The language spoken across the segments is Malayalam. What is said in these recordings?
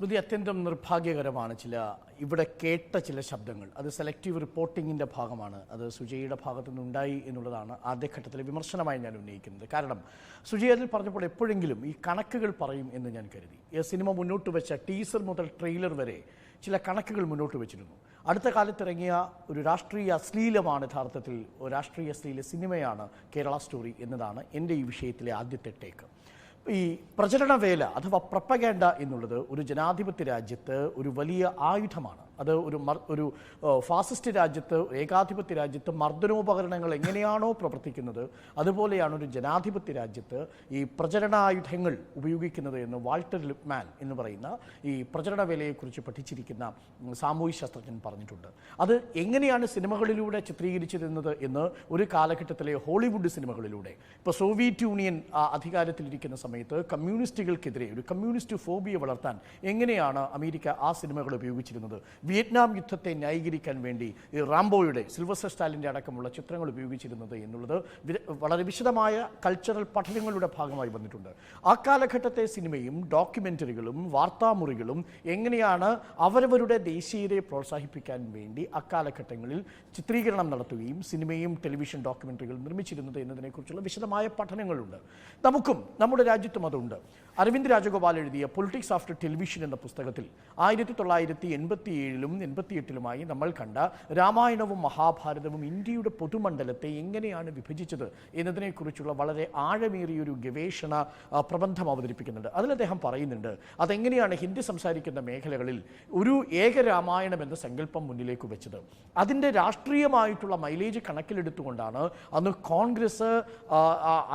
സ്മൃതി അത്യന്തം നിർഭാഗ്യകരമാണ്. ചില ഇവിടെ കേട്ട ചില ശബ്ദങ്ങൾ. അത് സെലക്റ്റീവ് റിപ്പോർട്ടിങ്ങിന്റെ ഭാഗമാണ്. അത് സുജയുടെ ഭാഗത്തു നിന്നുണ്ടായി എന്നുള്ളതാണ് ആദ്യഘട്ടത്തിലെ വിമർശനമായി ഞാൻ ഉന്നയിക്കുന്നത്. കാരണം സുജയ അതിൽ പറഞ്ഞപ്പോൾ എപ്പോഴെങ്കിലും ഈ കണക്കുകൾ പറയും എന്ന് ഞാൻ കരുതി. ഈ സിനിമ മുന്നോട്ട് വെച്ച ടീസർ മുതൽ ട്രെയിലർ വരെ ചില കണക്കുകൾ മുന്നോട്ട് വെച്ചിരുന്നു. അടുത്ത കാലത്തിറങ്ങിയ ഒരു രാഷ്ട്രീയ അശ്ലീലമാണ് യഥാർത്ഥത്തിൽ രാഷ്ട്രീയ അശ്ലീല സിനിമയാണ് കേരള സ്റ്റോറി എന്നതാണ് എന്റെ ഈ വിഷയത്തിലെ ആദ്യത്തെ ടേക്ക് ഈ പ്രചരണ വേല അഥവാ പ്രപ്പകേണ്ട എന്നുള്ളത് ഒരു ജനാധിപത്യ രാജ്യത്ത് ഒരു വലിയ ആയുധമാണ്. അത് ഒരു ഒരു ഫാസിസ്റ്റ് രാജ്യത്ത് ഏകാധിപത്യ രാജ്യത്ത് മർദ്ദനോപകരണങ്ങൾ എങ്ങനെയാണോ പ്രവർത്തിക്കുന്നത് അതുപോലെയാണ് ഒരു ജനാധിപത്യ രാജ്യത്ത് ഈ പ്രചരണായുധങ്ങൾ ഉപയോഗിക്കുന്നത് എന്ന് വാൾട്ടർ ലിപ്മാൻ എന്ന് പറയുന്ന ഈ പ്രചരണ വേലയെക്കുറിച്ച് പഠിച്ചിരിക്കുന്ന സാമൂഹ്യ ശാസ്ത്രജ്ഞൻ പറഞ്ഞിട്ടുണ്ട്. അത് എങ്ങനെയാണ് സിനിമകളിലൂടെ ചിത്രീകരിച്ചിരുന്നത് എന്ന് ഒരു കാലഘട്ടത്തിലെ ഹോളിവുഡ് സിനിമകളിലൂടെ. ഇപ്പോൾ സോവിയറ്റ് യൂണിയൻ അധികാരത്തിലിരിക്കുന്ന സമയത്ത് കമ്മ്യൂണിസ്റ്റുകൾക്കെതിരെ ഒരു കമ്മ്യൂണിസ്റ്റ് ഫോബിയ വളർത്താൻ എങ്ങനെയാണ് അമേരിക്ക ആ സിനിമകൾ ഉപയോഗിച്ചിരുന്നത്? വിയറ്റ്നാം യുദ്ധത്തെ ന്യായീകരിക്കാൻ വേണ്ടി ഈ റാംബോയുടെ സിൽവസ്റ്റർ സ്റ്റാലിന്റെ അടക്കമുള്ള ചിത്രങ്ങൾ ഉപയോഗിച്ചിരുന്നത് എന്നുള്ളത് വളരെ വിശദമായ കൾച്ചറൽ പഠനങ്ങളുടെ ഭാഗമായി വന്നിട്ടുണ്ട്. ആ കാലഘട്ടത്തെ സിനിമയും ഡോക്യുമെന്ററികളും വാർത്താമുറികളും എങ്ങനെയാണ് അവരവരുടെ ദേശീയതയെ പ്രോത്സാഹിപ്പിക്കാൻ വേണ്ടി അക്കാലഘട്ടങ്ങളിൽ ചിത്രീകരണം നടത്തുകയും സിനിമയും ടെലിവിഷൻ ഡോക്യുമെന്ററികളും നിർമ്മിച്ചിരുന്നത് എന്നതിനെക്കുറിച്ചുള്ള വിശദമായ പഠനങ്ങളുണ്ട്. നമുക്കും നമ്മുടെ രാജ്യത്തും അതുണ്ട്. അരവിന്ദ് രാജഗോപാൽ എഴുതിയ പൊളിറ്റിക്സ് ആഫ്റ്റർ ടെലിവിഷൻ എന്ന പുസ്തകത്തിൽ ആയിരത്തി തൊള്ളായിരത്തി എൺപത്തി ഏഴിലും എൺപത്തിയെട്ടിലുമായി നമ്മൾ കണ്ട രാമായണവും മഹാഭാരതവും ഇന്ത്യയുടെ പൊതുമണ്ഡലത്തെ എങ്ങനെയാണ് വിഭജിച്ചത് എന്നതിനെക്കുറിച്ചുള്ള വളരെ ആഴമേറിയൊരു ഗവേഷണ പ്രബന്ധം അവതരിപ്പിക്കുന്നുണ്ട്. അതിൽ അദ്ദേഹം പറയുന്നുണ്ട് അതെങ്ങനെയാണ് ഹിന്ദി സംസാരിക്കുന്ന മേഖലകളിൽ ഒരു ഏക രാമായണം എന്ന സങ്കല്പം മുന്നിലേക്ക് വെച്ചത്? അതിന്റെ രാഷ്ട്രീയമായിട്ടുള്ള മൈലേജ് കണക്കിലെടുത്തുകൊണ്ടാണ് അന്ന് കോൺഗ്രസ്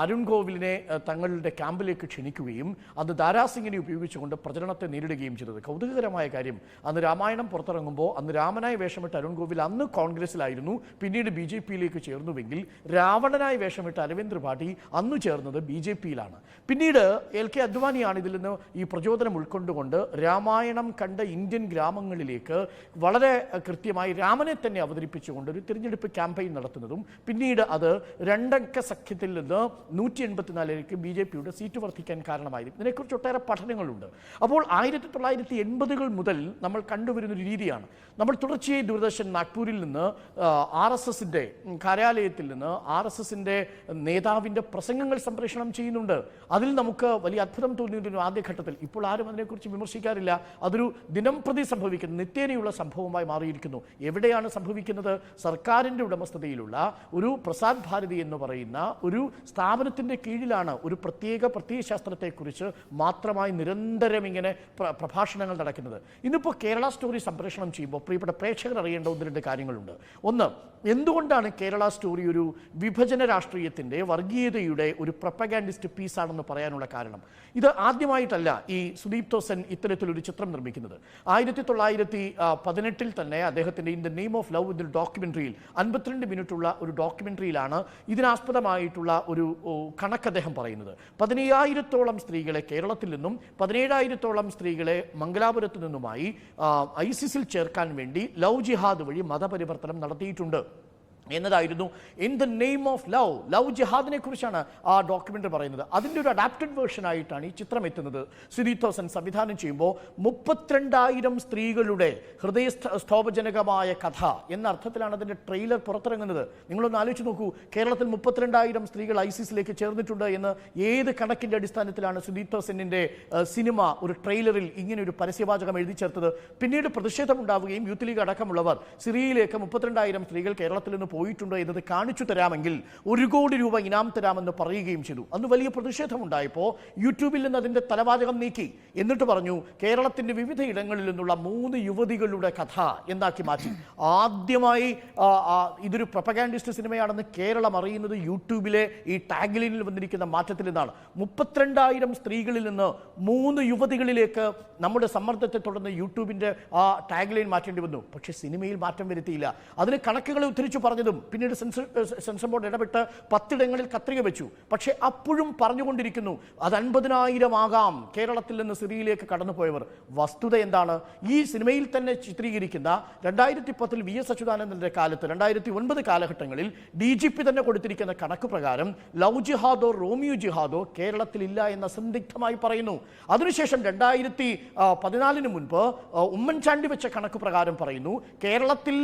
അരുൺ ഗോവിലിനെ തങ്ങളുടെ ക്യാമ്പിലേക്ക് ക്ഷണിക്കുകയും അന്ന് ദാരാസിംഗിനെ ഉപയോഗിച്ചുകൊണ്ട് പ്രചരണത്തെ നേരിടുകയും ചെയ്തത്. കൗതുകകരമായ കാര്യം അന്ന് രാമായണം പുറത്തിറങ്ങുമ്പോൾ അന്ന് രാമനായി വേഷമിട്ട് അരുൺ ഗോവിൽ അന്ന് കോൺഗ്രസിലായിരുന്നു പിന്നീട് ബി ജെ പിയിലേക്ക് ചേർന്നുവെങ്കിൽ രാവണനായി വേഷമിട്ട് അരവിന്ദ് ത്രിപാഠി അന്ന് ചേർന്നത് ബി ജെ പിയിലാണ്. പിന്നീട് എൽ കെ അദ്വാനിയാണ് ഇതിൽ നിന്ന് ഈ പ്രചോദനം ഉൾക്കൊണ്ടുകൊണ്ട് രാമായണം കണ്ട ഇന്ത്യൻ ഗ്രാമങ്ങളിലേക്ക് വളരെ കൃത്യമായി രാമനെ തന്നെ അവതരിപ്പിച്ചുകൊണ്ട് ഒരു തിരഞ്ഞെടുപ്പ് ക്യാമ്പയിൻ നടത്തുന്നതും പിന്നീട് അത് രണ്ടക്ക സഖ്യത്തിൽ നിന്ന് നൂറ്റി എൺപത്തിനാലിലേക്ക് ബി ജെ പിയുടെ സീറ്റ് വർദ്ധിക്കാൻ കാരണമായി ഇതിനെക്കുറിച്ച് ഒട്ടേറെ പഠനങ്ങളുണ്ട്. അപ്പോൾ ആയിരത്തി തൊള്ളായിരത്തി എൺപതുകൾ മുതൽ നമ്മൾ കണ്ടുവരുന്ന ഒരു രീതിയാണ്. നമ്മൾ തുടർച്ചയായി ദൂരദർശൻ നാഗ്പൂരിൽ നിന്ന് ആർ എസ് എസിന്റെ കാര്യാലയത്തിൽ നിന്ന് ആർ എസ് എസിന്റെ നേതാവിന്റെ പ്രസംഗങ്ങൾ സംപ്രേഷണം ചെയ്യുന്നുണ്ട്. അതിൽ നമുക്ക് വലിയ അത്ഭുതം തോന്നിയിരുന്നു ആദ്യഘട്ടത്തിൽ. ഇപ്പോൾ ആരും അതിനെക്കുറിച്ച് വിമർശിക്കാറില്ല. അതൊരു ദിനം പ്രതി സംഭവിക്കുന്ന നിത്യേനയുള്ള സംഭവമായി മാറിയിരിക്കുന്നു. എവിടെയാണ് സംഭവിക്കുന്നത്? സർക്കാരിന്റെ ഉടമസ്ഥതയിലുള്ള ഒരു പ്രസാദ് ഭാരതി എന്ന് പറയുന്ന ഒരു സ്ഥാപനത്തിന്റെ കീഴിലാണ് ഒരു പ്രത്യേക പ്രത്യയശാസ്ത്രത്തെക്കുറിച്ച് മാത്രമായി നിരന്തരം ഇങ്ങനെ പ്രഭാഷണങ്ങൾ നടക്കുന്നത്. ഇന്നിപ്പോൾ കേരള സ്റ്റോറി സംപ്രേഷണം ചെയ്യുമ്പോൾ പ്രിയപ്പെട്ട പ്രേക്ഷകർ അറിയേണ്ട ഒന്ന് രണ്ട് കാര്യങ്ങളുണ്ട്. ഒന്ന് എന്തുകൊണ്ടാണ് കേരള സ്റ്റോറി ഒരു വിഭജന രാഷ്ട്രീയത്തിന്റെ വർഗീയതയുടെ ഒരു പ്രപ്പഗാൻഡിസ്റ്റ് പീസാണെന്ന് പറയാനുള്ള കാരണം? ഇത് ആദ്യമായിട്ടല്ല ഈ സുദീപ് തോസൻ ഇത്തരത്തിലൊരു ചിത്രം നിർമ്മിക്കുന്നത്. ആയിരത്തി തൊള്ളായിരത്തി പതിനെട്ടിൽ തന്നെ അദ്ദേഹത്തിന്റെ in the name of love എന്നൊരു ഡോക്യുമെന്ററിയിൽ അൻപത്തിരണ്ട് മിനിറ്റുള്ള ഒരു ഡോക്യുമെന്ററിയിലാണ് ഇതിനാസ്പദമായിട്ടുള്ള ഒരു കണക്ക് അദ്ദേഹം പറയുന്നത്. പതിനയ്യായിരത്തോളം സ്ത്രീകളെ കേരളത്തിൽ നിന്നും പതിനേഴായിരത്തോളം സ്ത്രീകളെ മംഗലാപുരത്ത് നിന്നുമായി ഐസിസിൽ ചേർക്കാൻ വേണ്ടി ലവ് ജിഹാദ് വഴി മതപരിവർത്തനം നടത്തിയിട്ടുണ്ട്. എന്നതായിരുന്നു. In the name of love love ജിഹാദിനെ കുറിച്ചാണ് ആ ഡോക്യുമെന്ററി പറയുന്നത്. അതിന്റെ ഒരു അഡാപ്റ്റഡ് വേർഷൻ ആയിട്ടാണ് ഈ ചിത്രം എത്തുന്നത്. സുദീപ് സംവിധാനം ചെയ്യുമ്പോൾ മുപ്പത്തിരണ്ടായിരം സ്ത്രീകളുടെ ഹൃദയ സ്തോഭജനകമായ കഥ എന്ന അർത്ഥത്തിലാണ് അതിന്റെ ട്രെയിലർ പുറത്തിറങ്ങുന്നത്. നിങ്ങളൊന്ന് ആലോചിച്ച് നോക്കൂ കേരളത്തിൽ മുപ്പത്തിരണ്ടായിരം സ്ത്രീകൾ ഐസിസിലേക്ക് ചേർന്നിട്ടുണ്ട് എന്ന് ഏത് കണക്കിന്റെ അടിസ്ഥാനത്തിലാണ് സുദീപ് സിനിമ ഒരു ട്രെയിലറിൽ ഇങ്ങനെ ഒരു പരസ്യവാചകം എഴുതി ചേർത്തത്? പിന്നീട് പ്രതിഷേധമുണ്ടാവുകയും യൂത്ത് ലീഗ് അടക്കമുള്ളവർ സിറിയയിലേക്ക് മുപ്പത്തിരണ്ടായിരം സ്ത്രീകൾ കേരളത്തിൽ നിന്ന് പോയിട്ടുണ്ട് എന്നത് കാണിച്ചു തരാമെങ്കിൽ ഒരു കോടി രൂപ ഇനാം തരാമെന്ന് പറയുകയും ചെയ്തു. അന്ന് വലിയ പ്രതിഷേധമുണ്ടായപ്പോൾ യൂട്യൂബിൽ നിന്ന് അതിന്റെ തലവാചകം നീക്കി. എന്നിട്ട് പറഞ്ഞു കേരളത്തിന്റെ വിവിധ ഇടങ്ങളിൽ നിന്നുള്ള മൂന്ന് യുവതികളുടെ കഥ എന്താക്കി മാറ്റി. ആദ്യമായി ഇതൊരു പ്രൊപ്പഗാൻഡിസ്റ്റ് സിനിമയാണെന്ന് കേരളം അറിയുന്നത് യൂട്യൂബിലെ ഈ ടാഗ്ലൈനിൽ വന്നിരിക്കുന്ന മാറ്റത്തിൽ നിന്നാണ്. മുപ്പത്തിരണ്ടായിരം സ്ത്രീകളിൽ നിന്ന് മൂന്ന് യുവതികളിലേക്ക് നമ്മുടെ സമ്മർദ്ദത്തെ തുടർന്ന് യൂട്യൂബിന്റെ ആ ടാഗ്ലൈൻ മാറ്റേണ്ടി വന്നു. പക്ഷേ സിനിമയിൽ മാറ്റം വരുത്തിയില്ല. അതിന് കണക്കുകളെ ഉദ്ധരിച്ചു പറഞ്ഞത് പറഞ്ഞതും പിന്നീട് സെൻസർ സെൻസർ ബോർഡ് ഇടപെട്ട് പത്തിടങ്ങളിൽ കത്രിക വെച്ചു. പക്ഷേ അപ്പോഴും പറഞ്ഞുകൊണ്ടിരിക്കുന്നു അത് അൻപതിനായിരം ആകാം. കേരളത്തിൽ നിന്ന് സിറിയയിലേക്ക് കടന്നുപോയവർ. വസ്തുത എന്താണ്? ഈ സിനിമയിൽ തന്നെ ചിത്രീകരിക്കുന്ന രണ്ടായിരത്തി പത്തിൽ വി എസ് അച്യുതാനന്ദന്റെ കാലത്ത് രണ്ടായിരത്തി ഒൻപത് കാലഘട്ടങ്ങളിൽ ഡി ജി പി തന്നെ കൊടുത്തിരിക്കുന്ന കണക്ക് പ്രകാരം ലവ് ജിഹാദോ റോമിയോ ജിഹാദോ കേരളത്തിലില്ല എന്ന് സന്ദിഗ്ധമായി പറയുന്നു. അതിനുശേഷം രണ്ടായിരത്തി പതിനാലിന് മുൻപ് ഉമ്മൻചാണ്ടി വെച്ച കണക്ക് പ്രകാരം പറയുന്നു കേരളത്തിൽ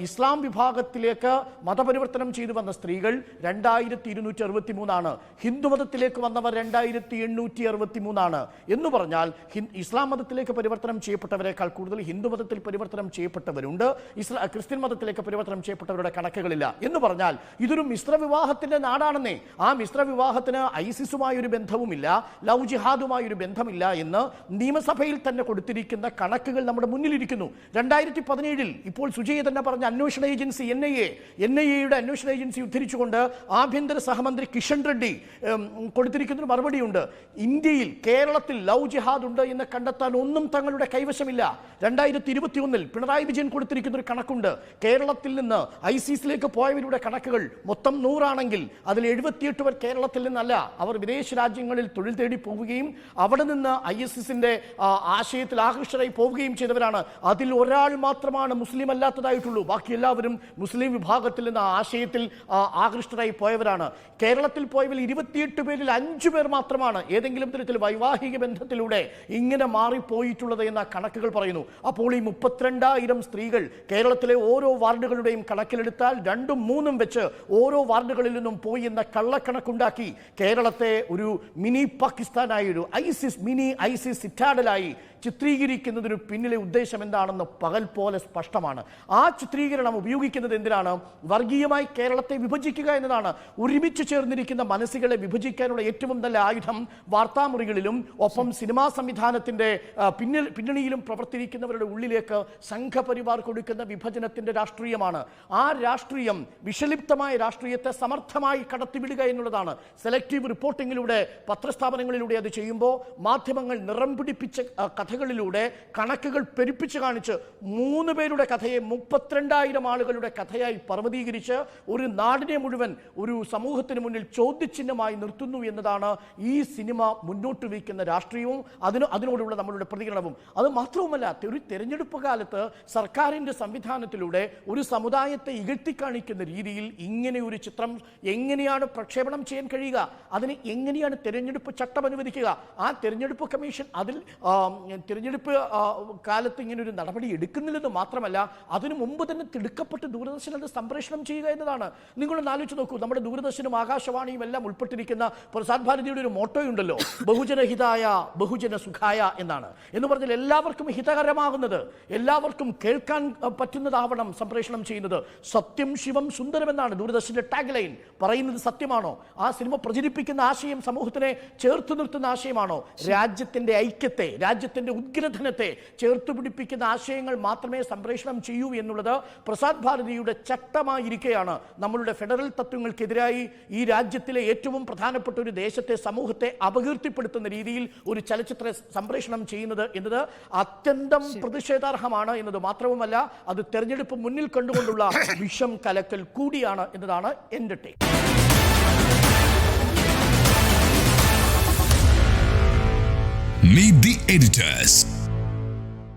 ഇസ്ലാം വിഭാഗത്തിലേക്ക് മതപരിവർത്തനം ചെയ്തു വന്ന സ്ത്രീകൾ രണ്ടായിരത്തി ഇരുന്നൂറ്റി അറുപത്തി മൂന്നാണ് ഹിന്ദുമതത്തിലേക്ക് വന്നവർ രണ്ടായിരത്തി എണ്ണൂറ്റി അറുപത്തി മൂന്നാണ് എന്ന് പറഞ്ഞാൽ ഇസ്ലാം മതത്തിലേക്ക് പരിവർത്തനം ചെയ്യപ്പെട്ടവരെക്കാൾ കൂടുതൽ ഹിന്ദുമതത്തിൽ പരിവർത്തനം ചെയ്യപ്പെട്ടവരുണ്ട്. ഇസ്ലാ ക്രിസ്ത്യൻ മതത്തിലേക്ക് പരിവർത്തനം ചെയ്യപ്പെട്ടവരുടെ കണക്കുകളില്ല. എന്ന് പറഞ്ഞാൽ ഇതൊരു മിശ്ര വിവാഹത്തിന്റെ നാടാണെന്നേ. ആ മിശ്ര വിവാഹത്തിന് ഐസിസുമായൊരു ബന്ധവുമില്ല ലവ് ജിഹാദുമായൊരു ബന്ധമില്ല എന്ന് നിയമസഭയിൽ തന്നെ കൊടുത്തിരിക്കുന്ന കണക്കുകൾ നമ്മുടെ മുന്നിലിരിക്കുന്നു. രണ്ടായിരത്തി പതിനേഴിൽ ഇപ്പോൾ സുജയ് തന്നെ പറഞ്ഞ അന്വേഷണ agency N I A. N I എയുടെ അന്വേഷണ ഏജൻസി ഉദ്ധരിച്ചുകൊണ്ട് ആഭ്യന്തര സഹമന്ത്രി കിഷൻ റെഡ്ഡി ഉം, കൊടുത്തിരിക്കുന്ന ഒരു മറുപടിയുണ്ട്. ഇന്ത്യയിൽ കേരളത്തിൽ ലവ് ജിഹാദ് ഉണ്ട് എന്ന് കണ്ടെത്താൻ ഒന്നും തങ്ങളുടെ കൈവശമില്ല. രണ്ടായിരത്തി ഇരുപത്തി ഒന്നിൽ പിണറായി വിജയൻ കൊടുത്തിരിക്കുന്ന ഒരു കണക്കുണ്ട്. കേരളത്തിൽ നിന്ന് ഐസിസിലേക്ക് പോയവരുടെ കണക്കുകൾ മൊത്തം നൂറാണെങ്കിൽ അതിൽ എഴുപത്തിയെട്ട് പേർ കേരളത്തിൽ നിന്നല്ല അവർ വിദേശ രാജ്യങ്ങളിൽ തൊഴിൽ തേടി പോവുകയും അവിടെ നിന്ന് ഐ എസ് എസിന്റെ ആശയത്തിൽ ആകൃഷ്ടരായി പോവുകയും ചെയ്തവരാണ്. അതിൽ ഒരാൾ മാത്രമാണ് മുസ്ലിം അല്ലാത്തതായിട്ടുള്ളൂ ബാക്കി എല്ലാവരും മുസ്ലിം വിഭാഗത്തിൽ നിന്ന് ആ ആശയത്തിൽ ആകൃഷ്ടരായി പോയവരാണ്. കേരളത്തിൽ പോയവരിൽ ഇരുപത്തിയെട്ട് പേരിൽ അഞ്ചു പേർ മാത്രമാണ് ഏതെങ്കിലും തരത്തിൽ വൈവാഹിക ബന്ധത്തിലൂടെ ഇങ്ങനെ മാറിപ്പോയിട്ടുള്ളത് എന്ന കണക്കുകൾ പറയുന്നു. അപ്പോൾ ഈ മുപ്പത്തിരണ്ടായിരം സ്ത്രീകൾ കേരളത്തിലെ ഓരോ വാർഡുകളുടെയും കണക്കിലെടുത്താൽ രണ്ടും മൂന്നും വെച്ച് ഓരോ വാർഡുകളിൽ നിന്നും പോയി എന്ന കള്ളക്കണക്കുണ്ടാക്കി കേരളത്തെ ഒരു മിനി പാകിസ്ഥാനായി ഒരു ഐസിസ് മിനി ഐസിസ് സിറ്റാഡലായി ചിത്രീകരിക്കുന്നതിന് പിന്നിലെ ഉദ്ദേശം എന്താണെന്ന് പകൽ പോലെ സ്പഷ്ടമാണ്. ആ ചിത്രീകരണം ഉപയോഗിക്കുന്നത് എന്തിനാണ്? വർഗീയമായി കേരളത്തെ വിഭജിക്കുക എന്നതാണ്. ഒരുമിച്ച് ചേർന്നിരിക്കുന്ന മനസ്സുകളെ വിഭജിക്കാനുള്ള ഏറ്റവും നല്ല ആയുധം വാർത്താമുറികളിലും ഒപ്പം സിനിമാ സംവിധാനത്തിന്റെ പിന്നിൽ പിന്നണിയിലും പ്രവർത്തിക്കുന്നവരുടെ ഉള്ളിലേക്ക് സംഘപരിവാർ കൊടുക്കുന്ന വിഭജനത്തിന്റെ രാഷ്ട്രീയമാണ്. ആ രാഷ്ട്രീയം വിഷലിപ്തമായ രാഷ്ട്രീയത്തെ സമർത്ഥമായി കടത്തിവിടുക എന്നുള്ളതാണ്. സെലക്റ്റീവ് റിപ്പോർട്ടിങ്ങിലൂടെ പത്രസ്ഥാപനങ്ങളിലൂടെ അത് ചെയ്യുമ്പോൾ മാധ്യമങ്ങൾ നിറം പിടിപ്പിച്ച കഥകളിലൂടെ കണക്കുകൾ പെരുപ്പിച്ച് കാണിച്ച് മൂന്ന് പേരുടെ കഥയെ മുപ്പത്തിരണ്ടായിരം ആളുകളുടെ കഥയായി പർവതീകരിച്ച് ഒരു നാടിനെ മുഴുവൻ ഒരു സമൂഹത്തിന് മുന്നിൽ ചോദ്യചിഹ്നമായി നിർത്തുന്നു എന്നതാണ് ഈ സിനിമ മുന്നോട്ട് വയ്ക്കുന്ന രാഷ്ട്രീയവും അതിന് അതിനോടുള്ള നമ്മളുടെ പ്രതികരണവും. അത് മാത്രവുമല്ല ഒരു തെരഞ്ഞെടുപ്പ് കാലത്ത് സർക്കാരിന്റെ സംവിധാനത്തിലൂടെ ഒരു സമുദായത്തെ ഇകഴ്ത്തിക്കാണിക്കുന്ന രീതിയിൽ ഇങ്ങനെ ഒരു ചിത്രം എങ്ങനെയാണ് പ്രക്ഷേപണം ചെയ്യാൻ കഴിയുക അതിന് എങ്ങനെയാണ് തിരഞ്ഞെടുപ്പ് ചട്ടം അനുവദിക്കുക ആ തിരഞ്ഞെടുപ്പ് കമ്മീഷൻ അതിൽ തിരഞ്ഞെടുപ്പ് കാലത്ത് ഇങ്ങനെ ഒരു നടപടി എടുക്കുന്നില്ലെന്ന് മാത്രമല്ല അതിനു മുമ്പ് തന്നെ തിടുക്കപ്പെട്ട് ദൂരദർശൻ അത് സംപ്രേഷണം ചെയ്യുക എന്നതാണ്. നിങ്ങളൊന്ന് ആലോചിച്ച് നോക്കൂ നമ്മുടെ ദൂരദർശനും ആകാശവാണിയും എല്ലാം ഉൾപ്പെട്ടിരിക്കുന്ന പ്രസാദ് ഭാരതിയുടെ ഒരു മോട്ടോയുണ്ടല്ലോ ബഹുജനഹിതായ ബഹുജന സുഖായ എന്നാണ്. എന്ന് പറഞ്ഞാൽ എല്ലാവർക്കും ഹിതകരമാകുന്നത് എല്ലാവർക്കും കേൾക്കാൻ പറ്റുന്നതാവണം സംപ്രേഷണം ചെയ്യുന്നത്. സത്യം ശിവം സുന്ദരം എന്നാണ് ദൂരദർശന്റെ ടാഗ് ലൈൻ പറയുന്നത് സത്യമാണോ? ആ സിനിമ പ്രചരിപ്പിക്കുന്ന ആശയം സമൂഹത്തിനെ ചേർത്ത് നിർത്തുന്ന ആശയമാണോ? രാജ്യത്തിന്റെ ഐക്യത്തെ രാജ്യത്തിന്റെ ഉദ്ഗ്രഥനത്തെ ചേർത്ത് പിടിപ്പിക്കുന്ന ആശയങ്ങൾ മാത്രമേ സംപ്രേഷണം ചെയ്യൂ എന്നുള്ളത് പ്രസാദ് ഭാരതിയുടെ ചട്ടമായിരിക്കെയാണ് നമ്മളുടെ ഫെഡറൽ തത്വങ്ങൾക്കെതിരായി ഈ രാജ്യത്തിലെ ഏറ്റവും പ്രധാനപ്പെട്ട ഒരു ദേശത്തെ സമൂഹത്തെ അപകീർത്തിപ്പെടുത്തുന്ന രീതിയിൽ ഒരു ചലച്ചിത്ര സംപ്രേഷണം ചെയ്യുന്നത് എന്നത് അത്യന്തം പ്രതിഷേധാർഹമാണ് എന്നത് മാത്രവുമല്ല അത് തെരഞ്ഞെടുപ്പ് മുന്നിൽ കണ്ടുകൊണ്ടുള്ള വിഷം കലക്കൽ കൂടിയാണ് എന്നതാണ് എന്റെ ടേക്ക് Meet the editors.